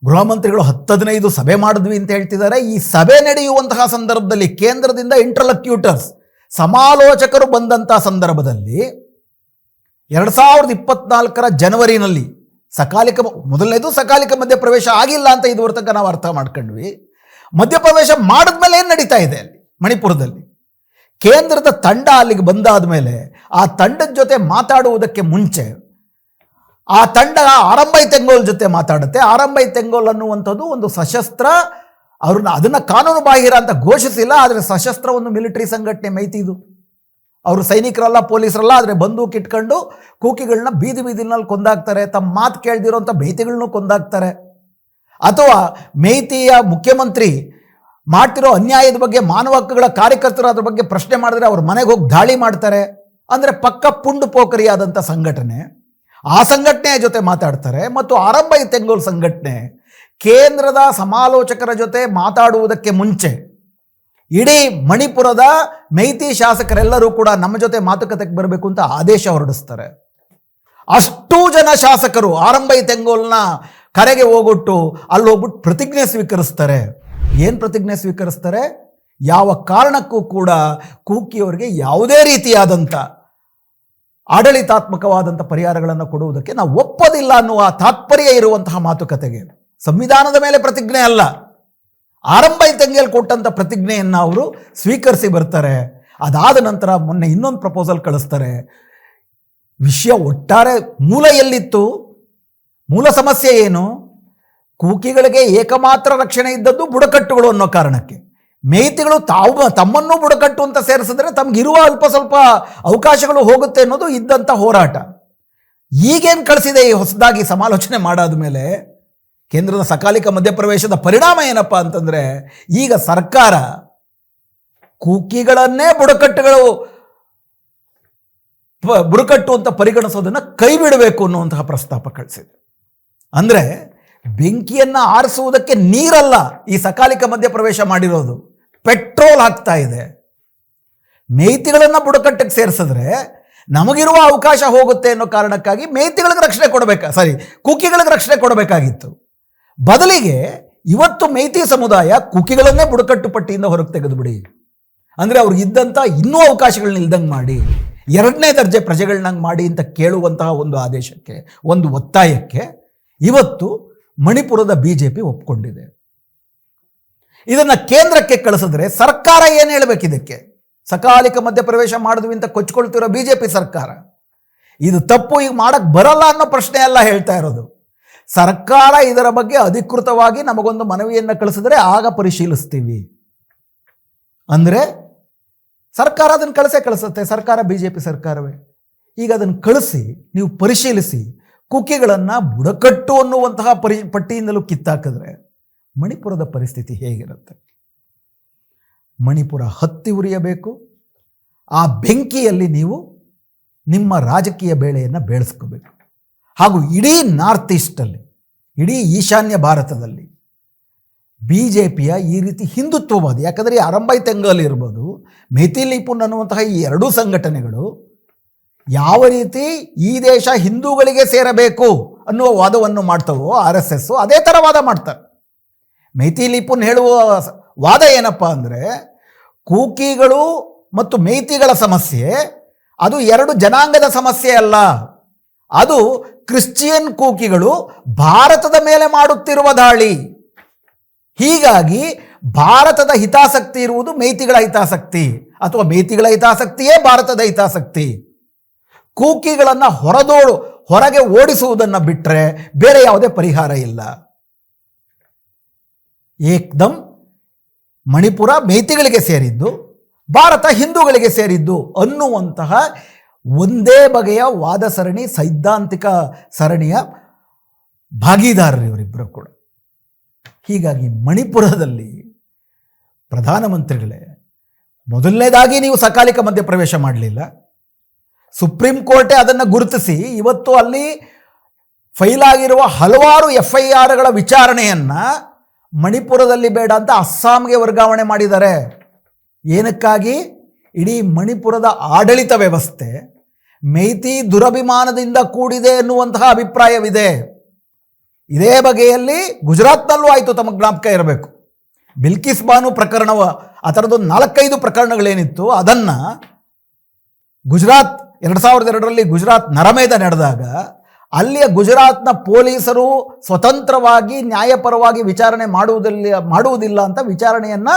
Speaker 1: ಗೃಹ ಮಂತ್ರಿಗಳು ಹದಿನೈದು ಸಭೆ ಮಾಡಿದ್ವಿ ಅಂತ ಹೇಳ್ತಿದ್ದಾರೆ. ಈ ಸಭೆ ನಡೆಯುವಂತಹ ಸಂದರ್ಭದಲ್ಲಿ ಕೇಂದ್ರದಿಂದ ಇಂಟರ್ಲಕ್ಯೂಟರ್ಸ್ ಸಮಾಲೋಚಕರು ಬಂದಂಥ ಸಂದರ್ಭದಲ್ಲಿ ಎರಡು ಸಾವಿರದ ಇಪ್ಪತ್ನಾಲ್ಕರ ಜನವರಿನಲ್ಲಿ ಸಕಾಲಿಕ ಮೊದಲನೇದು ಸಕಾಲಿಕ ಮಧ್ಯಪ್ರವೇಶ ಆಗಿಲ್ಲ ಅಂತ ಇದುವರೆ ತನಕ ನಾವು ಅರ್ಥ ಮಾಡ್ಕೊಂಡ್ವಿ. ಮಧ್ಯಪ್ರವೇಶ ಮಾಡಿದ್ಮೇಲೆ ಏನು ನಡೀತಾ ಇದೆ ಅಲ್ಲಿ ಮಣಿಪುರದಲ್ಲಿ? ಕೇಂದ್ರದ ತಂಡ ಅಲ್ಲಿಗೆ ಬಂದಾದ ಮೇಲೆ ಆ ತಂಡದ ಜೊತೆ ಮಾತಾಡುವುದಕ್ಕೆ ಮುಂಚೆ ಆ ತಂಡ ಆರಂಭೈ ತೆಂಗೋಲ್ ಜೊತೆ ಮಾತಾಡುತ್ತೆ. ಆರಂಭೈ ತೆಂಗೋಲ್ ಅನ್ನುವಂಥದ್ದು ಒಂದು ಸಶಸ್ತ್ರ ಅವ್ರನ್ನ ಅದನ್ನು ಕಾನೂನು ಬಾಹಿರ ಅಂತ ಘೋಷಿಸಿಲ್ಲ, ಆದರೆ ಸಶಸ್ತ್ರ ಒಂದು ಮಿಲಿಟರಿ ಸಂಘಟನೆ ಮೈತಿದು ಅವರು ಸೈನಿಕರಲ್ಲ, ಪೊಲೀಸರಲ್ಲ, ಆದರೆ ಬಂದೂಕ್ ಇಟ್ಕೊಂಡು ಕೂಕಿಗಳನ್ನ ಬೀದಿ ಬೀದಿನಲ್ಲಿ ಕೊಂದಾಕ್ತಾರೆ, ತಮ್ಮ ಮಾತು ಕೇಳ್ದಿರೋಂಥ ಬೇತಿಗಳನ್ನೂ ಕೊಂದಾಕ್ತಾರೆ. ಅಥವಾ ಮೈತಿಯ ಮುಖ್ಯಮಂತ್ರಿ ಮಾಡ್ತಿರೋ ಅನ್ಯಾಯದ ಬಗ್ಗೆ, ಮಾನವ ಹಕ್ಕುಗಳ ಕಾರ್ಯಕರ್ತರು ಅದ್ರ ಬಗ್ಗೆ ಪ್ರಶ್ನೆ ಮಾಡಿದ್ರೆ ಅವ್ರ ಮನೆಗೆ ಹೋಗಿ ದಾಳಿ ಮಾಡ್ತಾರೆ. ಅಂದರೆ ಪಕ್ಕ ಪುಂಡು ಪೋಖರಿಯಾದಂಥ ಸಂಘಟನೆ, ಆ ಸಂಘಟನೆಯ ಜೊತೆ ಮಾತಾಡ್ತಾರೆ ಮತ್ತು ಆರಂಭ ತೆಂಗೋಲ್ ಸಂಘಟನೆ ಕೇಂದ್ರದ ಸಮಾಲೋಚಕರ ಜೊತೆ ಮಾತಾಡುವುದಕ್ಕೆ ಮುಂಚೆ ಇಡೀ ಮಣಿಪುರದ ಮೈತಿ ಶಾಸಕರೆಲ್ಲರೂ ಕೂಡ ನಮ್ಮ ಜೊತೆ ಮಾತುಕತೆಗೆ ಬರಬೇಕು ಅಂತ ಆದೇಶ ಹೊರಡಿಸ್ತಾರೆ. ಅಷ್ಟೂ ಜನ ಶಾಸಕರು ಆರಂಭೈ ತೆಂಗೋಲ್ನ ಕರೆಗೆ ಹೋಗೊಟ್ಟು ಅಲ್ಲಿ ಹೋಗ್ಬಿಟ್ಟು ಪ್ರತಿಜ್ಞೆ ಸ್ವೀಕರಿಸ್ತಾರೆ. ಏನು ಪ್ರತಿಜ್ಞೆ ಸ್ವೀಕರಿಸ್ತಾರೆ? ಯಾವ ಕಾರಣಕ್ಕೂ ಕೂಡ ಕೂಕಿಯವರಿಗೆ ಯಾವುದೇ ರೀತಿಯಾದಂಥ ಆಡಳಿತಾತ್ಮಕವಾದಂಥ ಪರಿಹಾರಗಳನ್ನು ಕೊಡುವುದಕ್ಕೆ ನಾವು ಒಪ್ಪೋದಿಲ್ಲ ಅನ್ನುವ ತಾತ್ಪರ್ಯ ಇರುವಂತಹ ಮಾತುಕತೆಗೆ. ಸಂವಿಧಾನದ ಮೇಲೆ ಪ್ರತಿಜ್ಞೆ ಅಲ್ಲ. ಆರಂಭ ತಂಗಿಯಲ್ಲಿ ಕೊಟ್ಟಂಥ ಪ್ರತಿಜ್ಞೆಯನ್ನು ಅವರು ಸ್ವೀಕರಿಸಿ ಬರ್ತಾರೆ. ಅದಾದ ನಂತರ ಮೊನ್ನೆ ಇನ್ನೊಂದು ಪ್ರಪೋಸಲ್ ಕಳಿಸ್ತಾರೆ. ವಿಷಯ ಒಟ್ಟಾರೆ ಮೂಲ ಎಲ್ಲಿತ್ತು ಮೂಲ ಸಮಸ್ಯೆ ಏನು? ಕೂಕಿಗಳಿಗೆ ಏಕಮಾತ್ರ ರಕ್ಷಣೆ ಇದ್ದದ್ದು ಬುಡಕಟ್ಟುಗಳು ಅನ್ನೋ ಕಾರಣಕ್ಕೆ. ಮೇಯ್ತಿಗಳು ತಾವು ತಮ್ಮನ್ನು ಬುಡಕಟ್ಟು ಅಂತ ಸೇರಿಸಿದ್ರೆ ತಮಗಿರುವ ಅಲ್ಪ ಸ್ವಲ್ಪ ಅವಕಾಶಗಳು ಹೋಗುತ್ತೆ ಅನ್ನೋದು ಇದ್ದಂಥ ಹೋರಾಟ. ಈಗೇನು ಕಳಿಸಿದೆ ಈ ಹೊಸದಾಗಿ ಸಮಾಲೋಚನೆ ಮಾಡಾದ ಮೇಲೆ ಕೇಂದ್ರದ ಸಕಾಲಿಕ ಮಧ್ಯಪ್ರವೇಶದ ಪರಿಣಾಮ ಏನಪ್ಪ ಅಂತಂದರೆ ಈಗ ಸರ್ಕಾರ ಕೂಕಿಗಳನ್ನೇ ಬುಡಕಟ್ಟುಗಳು ಬುಡಕಟ್ಟು ಅಂತ ಪರಿಗಣಿಸೋದನ್ನು ಕೈ ಬಿಡಬೇಕು ಅನ್ನುವಂತಹ ಪ್ರಸ್ತಾಪ ಕಳಿಸಿದೆ. ಅಂದರೆ ಬೆಂಕಿಯನ್ನು ಆರಿಸುವುದಕ್ಕೆ ನೀರಲ್ಲ ಈ ಸಕಾಲಿಕ ಮಧ್ಯಪ್ರವೇಶ ಮಾಡಿರೋದು. ಪೆಟ್ರೋಲ್ ಹಾಕ್ತಾ ಇದೆ. ಮೇಯ್ತಿಗಳನ್ನು ಬುಡಕಟ್ಟಕ್ಕೆ ಸೇರಿಸಿದ್ರೆ ನಮಗಿರುವ ಅವಕಾಶ ಹೋಗುತ್ತೆ ಅನ್ನೋ ಕಾರಣಕ್ಕಾಗಿ ಮೇಯ್ತಿಗಳಿಗೆ ರಕ್ಷಣೆ ಕೊಡಬೇಕಾ ಸಾರಿ ಕುಕ್ಕಿಗಳಿಗೆ ರಕ್ಷಣೆ ಕೊಡಬೇಕಾಗಿತ್ತು. ಬದಲಿಗೆ ಇವತ್ತು ಮೇಯ್ತಿ ಸಮುದಾಯ ಕುಕ್ಕಿಗಳನ್ನೇ ಬುಡಕಟ್ಟು ಪಟ್ಟಿಯಿಂದ ಹೊರಗೆ ತೆಗೆದುಬಿಡಿ ಅಂದರೆ ಅವ್ರಿಗೆ ಇದ್ದಂಥ ಇನ್ನೂ ಅವಕಾಶಗಳನ್ನ ಇಲ್ದಂಗೆ ಮಾಡಿ, ಎರಡನೇ ದರ್ಜೆ ಪ್ರಜೆಗಳನ್ನಂಗೆ ಮಾಡಿ ಅಂತ ಕೇಳುವಂತಹ ಒಂದು ಆದೇಶಕ್ಕೆ, ಒಂದು ಒತ್ತಾಯಕ್ಕೆ ಇವತ್ತು ಮಣಿಪುರದ ಬಿ ಜೆ ಪಿ ಒಪ್ಕೊಂಡಿದೆ. ಇದನ್ನು ಕೇಂದ್ರಕ್ಕೆ ಕಳಿಸಿದ್ರೆ ಸರ್ಕಾರ ಏನು ಹೇಳಬೇಕು ಇದಕ್ಕೆ? ಸಕಾಲಿಕ ಮಧ್ಯಪ್ರವೇಶ ಮಾಡಿದ್ವಿ ಅಂತ ಕೊಚ್ಕೊಳ್ತಿರೋ ಬಿ ಜೆ ಪಿ ಸರ್ಕಾರ. ಇದು ತಪ್ಪು, ಈಗ ಮಾಡಕ್ಕೆ ಬರಲ್ಲ ಅನ್ನೋ ಪ್ರಶ್ನೆ ಎಲ್ಲ ಹೇಳ್ತಾ ಇರೋದು. ಸರ್ಕಾರ ಇದರ ಬಗ್ಗೆ ಅಧಿಕೃತವಾಗಿ ನಮಗೊಂದು ಮನವಿಯನ್ನು ಕಳಿಸಿದ್ರೆ ಆಗ ಪರಿಶೀಲಿಸ್ತೀವಿ. ಅಂದರೆ ಸರ್ಕಾರ ಅದನ್ನು ಕಳಿಸೇ ಕಳಿಸುತ್ತೆ, ಸರ್ಕಾರ ಬಿ ಜೆ ಪಿ ಸರ್ಕಾರವೇ. ಈಗ ಅದನ್ನು ಕಳಿಸಿ, ನೀವು ಪರಿಶೀಲಿಸಿ ಕುಕ್ಕಿಗಳನ್ನು ಬುಡಕಟ್ಟು ಅನ್ನುವಂತಹ ಪರಿ, ಪಟ್ಟಿಯಿಂದಲೂ ಕಿತ್ತಾಕಿದ್ರೆ ಮಣಿಪುರದ ಪರಿಸ್ಥಿತಿ ಹೇಗಿರುತ್ತೆ? ಮಣಿಪುರ ಹತ್ತಿ ಉರಿಯಬೇಕು. ಆ ಬೆಂಕಿಯಲ್ಲಿ ನೀವು ನಿಮ್ಮ ರಾಜಕೀಯ ಬೇಳೆಯನ್ನು ಬೆಳೆಸ್ಕೋಬೇಕು. ಹಾಗೂ ಇಡೀ ನಾರ್ತ್ ಈಸ್ಟಲ್ಲಿ, ಇಡೀ ಈಶಾನ್ಯ ಭಾರತದಲ್ಲಿ ಬಿ ಜೆ ಪಿಯ ಈ ರೀತಿ ಹಿಂದುತ್ವವಾದಿ, ಯಾಕಂದರೆ ಈ ಅರಂಬೈ ತೆಂಗಲ್ ಇರ್ಬೋದು ಮೆಥಿಲಿಪುನ್ ಅನ್ನುವಂತಹ ಈ ಎರಡೂ ಸಂಘಟನೆಗಳು ಯಾವ ರೀತಿ ಈ ದೇಶ ಹಿಂದೂಗಳಿಗೆ ಸೇರಬೇಕು ಅನ್ನುವ ವಾದವನ್ನು ಮಾಡ್ತವೋ ಆರ್ ಎಸ್ ಎಸ್ ಅದೇ ಥರ ವಾದ ಮಾಡ್ತಾರೆ. ಮೈತಿಲಿಪುನ್ ಹೇಳುವ ವಾದ ಏನಪ್ಪ ಅಂದರೆ ಕೂಕಿಗಳು ಮತ್ತು ಮೈತಿಗಳ ಸಮಸ್ಯೆ, ಅದು ಎರಡು ಜನಾಂಗದ ಸಮಸ್ಯೆ ಅಲ್ಲ. ಅದು ಕ್ರಿಶ್ಚಿಯನ್ ಕೂಕಿಗಳು ಭಾರತದ ಮೇಲೆ ಮಾಡುತ್ತಿರುವ ದಾಳಿ. ಹೀಗಾಗಿ ಭಾರತದ ಹಿತಾಸಕ್ತಿ ಇರುವುದು ಮೈತಿಗಳ ಹಿತಾಸಕ್ತಿ ಅಥವಾ ಮೈತಿಗಳ ಹಿತಾಸಕ್ತಿಯೇ ಭಾರತದ ಹಿತಾಸಕ್ತಿ. ಕೂಕಿಗಳನ್ನು ಹೊರದೋಡು ಹೊರಗೆ ಓಡಿಸುವುದನ್ನು ಬಿಟ್ಟರೆ ಬೇರೆ ಯಾವುದೇ ಪರಿಹಾರ ಇಲ್ಲ. ಏಕ್ದಮ್ ಮಣಿಪುರ ಮೇತಿಗಳಿಗೆ ಸೇರಿದ್ದು, ಭಾರತ ಹಿಂದೂಗಳಿಗೆ ಸೇರಿದ್ದು ಅನ್ನುವಂತಹ ಒಂದೇ ಬಗೆಯ ವಾದ ಸರಣಿ, ಸೈದ್ಧಾಂತಿಕ ಸರಣಿಯ ಭಾಗಿದಾರರು ಇವರಿಬ್ಬರು ಕೂಡ. ಹೀಗಾಗಿ ಮಣಿಪುರದಲ್ಲಿ ಪ್ರಧಾನಮಂತ್ರಿಗಳೇ, ಮೊದಲನೇದಾಗಿ ನೀವು ಸಕಾಲಿಕ ಮಧ್ಯಪ್ರವೇಶ ಮಾಡಲಿಲ್ಲ. ಸುಪ್ರೀಂ ಕೋರ್ಟೇ ಅದನ್ನು ಗುರುತಿಸಿ ಇವತ್ತು ಅಲ್ಲಿ ಫೈಲ್ ಆಗಿರುವ ಹಲವಾರು ಎಫ್ ಐ ಆರ್ಗಳ ವಿಚಾರಣೆಯನ್ನು ಮಣಿಪುರದಲ್ಲಿ ಬೇಡ ಅಂತ ಅಸ್ಸಾಂಗೆ ವರ್ಗಾವಣೆ ಮಾಡಿದ್ದಾರೆ. ಏನಕ್ಕಾಗಿ? ಇಡೀ ಮಣಿಪುರದ ಆಡಳಿತ ವ್ಯವಸ್ಥೆ ಮೈತಿ ದುರಭಿಮಾನದಿಂದ ಕೂಡಿದೆ ಎನ್ನುವಂತಹ ಅಭಿಪ್ರಾಯವಿದೆ. ಇದೇ ಬಗೆಯಲ್ಲಿ ಗುಜರಾತ್ನಲ್ಲೂ ಆಯಿತು ತಮ್ಮ ಜ್ಞಾಪಕ ಇರಬೇಕು. ಬಿಲ್ಕಿಸ್ ಬಾನು ಪ್ರಕರಣವ ಆ ಥರದ್ದು ನಾಲ್ಕೈದು ಪ್ರಕರಣಗಳೇನಿತ್ತು, ಅದನ್ನು ಗುಜರಾತ್ ಎರಡು ಸಾವಿರದ ಎರಡರಲ್ಲಿ ಗುಜರಾತ್ ನರಮೇಧ ನಡೆದಾಗ ಅಲ್ಲಿಯ ಗುಜರಾತ್ನ ಪೊಲೀಸರು ಸ್ವತಂತ್ರವಾಗಿ ನ್ಯಾಯಪರವಾಗಿ ವಿಚಾರಣೆ ಮಾಡುವುದಿಲ್ಲ ಮಾಡುವುದಿಲ್ಲ ಅಂತ ವಿಚಾರಣೆಯನ್ನು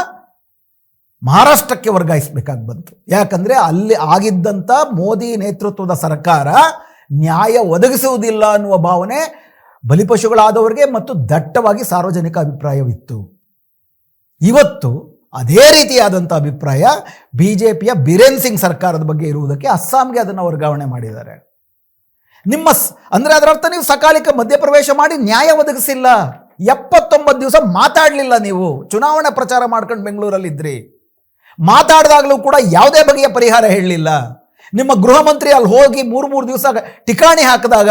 Speaker 1: ಮಹಾರಾಷ್ಟ್ರಕ್ಕೆ ವರ್ಗಾಯಿಸಬೇಕಾಗಿ ಬಂತು. ಯಾಕಂದರೆ ಅಲ್ಲಿ ಆಗಿದ್ದಂಥ ಮೋದಿ ನೇತೃತ್ವದ ಸರ್ಕಾರ ನ್ಯಾಯ ಒದಗಿಸುವುದಿಲ್ಲ ಅನ್ನುವ ಭಾವನೆ ಬಲಿಪಶುಗಳಾದವರಿಗೆ ಮತ್ತು ದಟ್ಟವಾಗಿ ಸಾರ್ವಜನಿಕ ಅಭಿಪ್ರಾಯವಿತ್ತು. ಇವತ್ತು ಅದೇ ರೀತಿಯಾದಂಥ ಅಭಿಪ್ರಾಯ ಬಿ ಜೆ ಪಿಯ ಬಿರೇನ್ ಸಿಂಗ್ ಸರ್ಕಾರದ ಬಗ್ಗೆ ಇರುವುದಕ್ಕೆ ಅಸ್ಸಾಂಗೆ ಅದನ್ನು ವರ್ಗಾವಣೆ ಮಾಡಿದ್ದಾರೆ. ನಿಮ್ಮ ಅಂದರೆ ಅಂದ್ರೆ ಅದರ ಅರ್ಥ ನೀವು ಸಕಾಲಿಕ ಮಧ್ಯಪ್ರವೇಶ ಮಾಡಿ ನ್ಯಾಯ ಒದಗಿಸಿಲ್ಲ. ಎಪ್ಪತ್ತೊಂಬತ್ತು ದಿವಸ ಮಾತಾಡಲಿಲ್ಲ ನೀವು. ಚುನಾವಣಾ ಪ್ರಚಾರ ಮಾಡ್ಕೊಂಡು ಬೆಂಗಳೂರಲ್ಲಿದ್ರಿ ಮಾತಾಡಿದಾಗಲೂ ಕೂಡ ಯಾವುದೇ ಬಗೆಯ ಪರಿಹಾರ ಹೇಳಲಿಲ್ಲ. ನಿಮ್ಮ ಗೃಹ ಮಂತ್ರಿ ಅಲ್ಲಿ ಹೋಗಿ ಮೂರು ಮೂರು ದಿವಸ ಠಿಕಾಣಿ ಹಾಕಿದಾಗ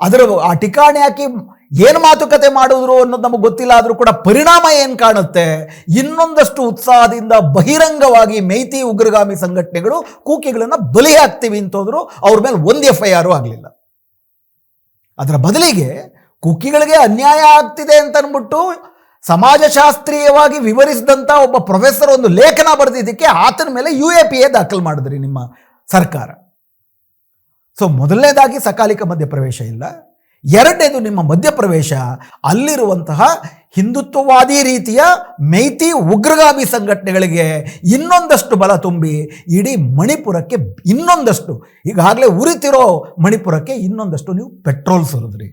Speaker 1: ಅದರ, ಆ ಠಿಕಾಣಿ ಹಾಕಿ ಏನು ಮಾತುಕತೆ ಮಾಡಿದ್ರು ಅನ್ನೋದು ನಮಗೆ ಗೊತ್ತಿಲ್ಲ, ಆದರೂ ಕೂಡ ಪರಿಣಾಮ ಏನು ಕಾಣುತ್ತೆ? ಇನ್ನೊಂದಷ್ಟು ಉತ್ಸಾಹದಿಂದ ಬಹಿರಂಗವಾಗಿ ಮೈತಿ ಉಗ್ರಗಾಮಿ ಸಂಘಟನೆಗಳು ಕೂಕಿಗಳನ್ನು ಬಲಿ ಹಾಕ್ತೀವಿ ಅಂತಂದ್ರು ಅವ್ರ ಮೇಲೆ ಒಂದು ಎಫ್ ಐ ಆರು ಆಗಲಿಲ್ಲ. ಅದರ ಬದಲಿಗೆ ಕುಕ್ಕಿಗಳಿಗೆ ಅನ್ಯಾಯ ಆಗ್ತಿದೆ ಅಂತ ಅಂದ್ಬಿಟ್ಟು ಸಮಾಜಶಾಸ್ತ್ರೀಯವಾಗಿ ವಿವರಿಸಿದಂಥ ಒಬ್ಬ ಪ್ರೊಫೆಸರ್ ಒಂದು ಲೇಖನ ಬರೆದಿದ್ದಕ್ಕೆ ಆತನ ಮೇಲೆ ಯು ಎ ಪಿ ಎ ದಾಖಲು ಮಾಡಿದ್ರಿ ನಿಮ್ಮ ಸರ್ಕಾರ. ಸೊ, ಮೊದಲನೇದಾಗಿ ಸಕಾಲಿಕ ಮಧ್ಯಪ್ರವೇಶ ಇಲ್ಲ. ಎರಡನೇದು ನಿಮ್ಮ ಮಧ್ಯಪ್ರವೇಶ. ಅಲ್ಲಿರುವಂತಹ ಹಿಂದುತ್ವವಾದಿ ರೀತಿಯ ಮೈತಿ ಉಗ್ರಗಾಮಿ ಸಂಘಟನೆಗಳಿಗೆ ಇನ್ನೊಂದಷ್ಟು ಬಲ ತುಂಬಿ ಇಡೀ ಮಣಿಪುರಕ್ಕೆ ಇನ್ನೊಂದಷ್ಟು. ಈಗಾಗಲೇ ಉರಿತಿರೋ ಮಣಿಪುರಕ್ಕೆ ಇನ್ನೊಂದಷ್ಟು ನೀವು ಪೆಟ್ರೋಲ್ ಸುರಿದ್ರಿ.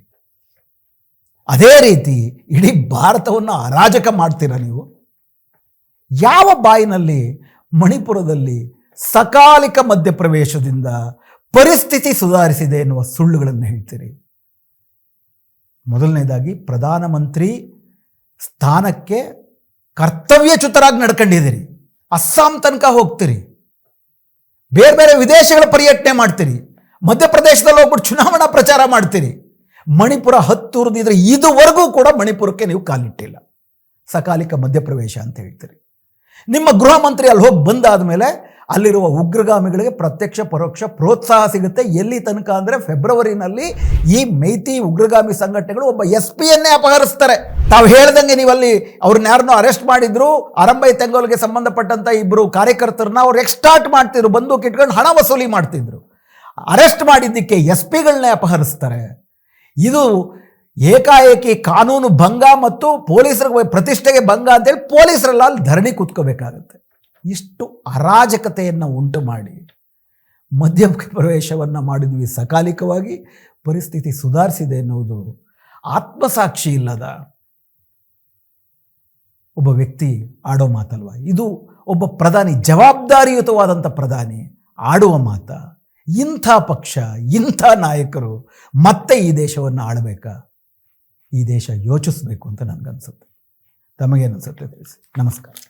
Speaker 1: ಅದೇ ರೀತಿ ಇಡೀ ಭಾರತವನ್ನು ಅರಾಜಕ ಮಾಡ್ತೀರಾ ನೀವು? ಯಾವ ಬಾಯಿನಲ್ಲಿ ಮಣಿಪುರದಲ್ಲಿ ಸಕಾಲಿಕ ಮಧ್ಯಪ್ರವೇಶದಿಂದ ಪರಿಸ್ಥಿತಿ ಸುಧಾರಿಸಿದೆ ಎನ್ನುವ ಸುಳ್ಳುಗಳನ್ನು ಹೇಳ್ತೀರಿ? ಮೊದಲನೇದಾಗಿ ಪ್ರಧಾನಮಂತ್ರಿ ಸ್ಥಾನಕ್ಕೆ ಕರ್ತವ್ಯಚ್ಯುತರಾಗಿ ನಡ್ಕೊಂಡಿದ್ದೀರಿ. ಅಸ್ಸಾಂ ತನಕ ಹೋಗ್ತೀರಿ. ಬೇರೆ ಬೇರೆ ವಿದೇಶಗಳ ಪರ್ಯಟನೆ ಮಾಡ್ತೀರಿ. ಮಧ್ಯಪ್ರದೇಶದಲ್ಲಿ ಹೋಗ್ಬಿಟ್ಟು ಚುನಾವಣಾ ಪ್ರಚಾರ ಮಾಡ್ತೀರಿ. ಮಣಿಪುರ ಹತ್ತೂರದಿದ್ರೆ ಇದುವರೆಗೂ ಕೂಡ ಮಣಿಪುರಕ್ಕೆ ನೀವು ಕಾಲಿಟ್ಟಿಲ್ಲ. ಸಕಾಲಿಕ ಮಧ್ಯಪ್ರವೇಶ ಅಂತ ಹೇಳ್ತೀರಿ. ನಿಮ್ಮ ಗೃಹ ಮಂತ್ರಿ ಅಲ್ಲಿ ಹೋಗಿ ಬಂದಾದ ಮೇಲೆ ಅಲ್ಲಿರುವ ಉಗ್ರಗಾಮಿಗಳಿಗೆ ಪ್ರತ್ಯಕ್ಷ ಪರೋಕ್ಷ ಪ್ರೋತ್ಸಾಹ ಸಿಗುತ್ತೆ. ಎಲ್ಲಿ ತನಕ ಅಂದರೆ ಫೆಬ್ರವರಿನಲ್ಲಿ ಈ ಮೈತಿ ಉಗ್ರಗಾಮಿ ಸಂಘಟನೆಗಳು ಒಬ್ಬ ಎಸ್ ಪಿಯನ್ನೇ ಅಪಹರಿಸ್ತಾರೆ. ತಾವು ಹೇಳ್ದಂಗೆ ನೀವಲ್ಲಿ ಅವ್ರನ್ನ ಯಾರನ್ನೋ ಅರೆಸ್ಟ್ ಮಾಡಿದ್ರು, ಅರಂಬೈ ತೆಂಗೋಲ್ಗೆ ಸಂಬಂಧಪಟ್ಟಂಥ ಇಬ್ಬರು ಕಾರ್ಯಕರ್ತರನ್ನ ಅವ್ರು ಎಕ್ಸ್ಟಾರ್ಟ್ ಮಾಡ್ತಿದ್ರು, ಬಂದೂಕ್ ಇಟ್ಕೊಂಡು ಹಣ ವಸೂಲಿ ಮಾಡ್ತಿದ್ರು. ಅರೆಸ್ಟ್ ಮಾಡಿದ್ದಕ್ಕೆ ಎಸ್ ಪಿಗಳನ್ನೇ ಅಪಹರಿಸ್ತಾರೆ. ಇದು ಏಕಾಏಕಿ ಕಾನೂನು ಭಂಗ ಮತ್ತು ಪೊಲೀಸರ ಪ್ರತಿಷ್ಠೆಗೆ ಭಂಗ ಅಂತೇಳಿ ಪೊಲೀಸರೆಲ್ಲ ಅಲ್ಲಿ ಧರಣಿ ಕೂತ್ಕೋಬೇಕಾಗತ್ತೆ. ಇಷ್ಟು ಅರಾಜಕತೆಯನ್ನು ಉಂಟು ಮಾಡಿ ಮಧ್ಯಮ ಪ್ರವೇಶವನ್ನು ಮಾಡಿದ್ವಿ ಸಕಾಲಿಕವಾಗಿ, ಪರಿಸ್ಥಿತಿ ಸುಧಾರಿಸಿದೆ ಎನ್ನುವುದು ಆತ್ಮಸಾಕ್ಷಿ ಇಲ್ಲದ ಒಬ್ಬ ವ್ಯಕ್ತಿ ಆಡೋ ಮಾತಲ್ವ? ಇದು ಒಬ್ಬ ಪ್ರಧಾನಿ ಜವಾಬ್ದಾರಿಯುತವಾದಂಥ ಪ್ರಧಾನಿ ಆಡುವ ಮಾತ. ಇಂಥ ಪಕ್ಷ, ಇಂಥ ನಾಯಕರು ಮತ್ತೆ ಈ ದೇಶವನ್ನು ಆಡಬೇಕಾ ಈ ದೇಶ ಯೋಚಿಸಬೇಕು ಅಂತ ನನಗನ್ಸುತ್ತೆ. ತಮಗೇನನ್ಸುತ್ತೆ ತಿಳಿಸಿ? ನಮಸ್ಕಾರ.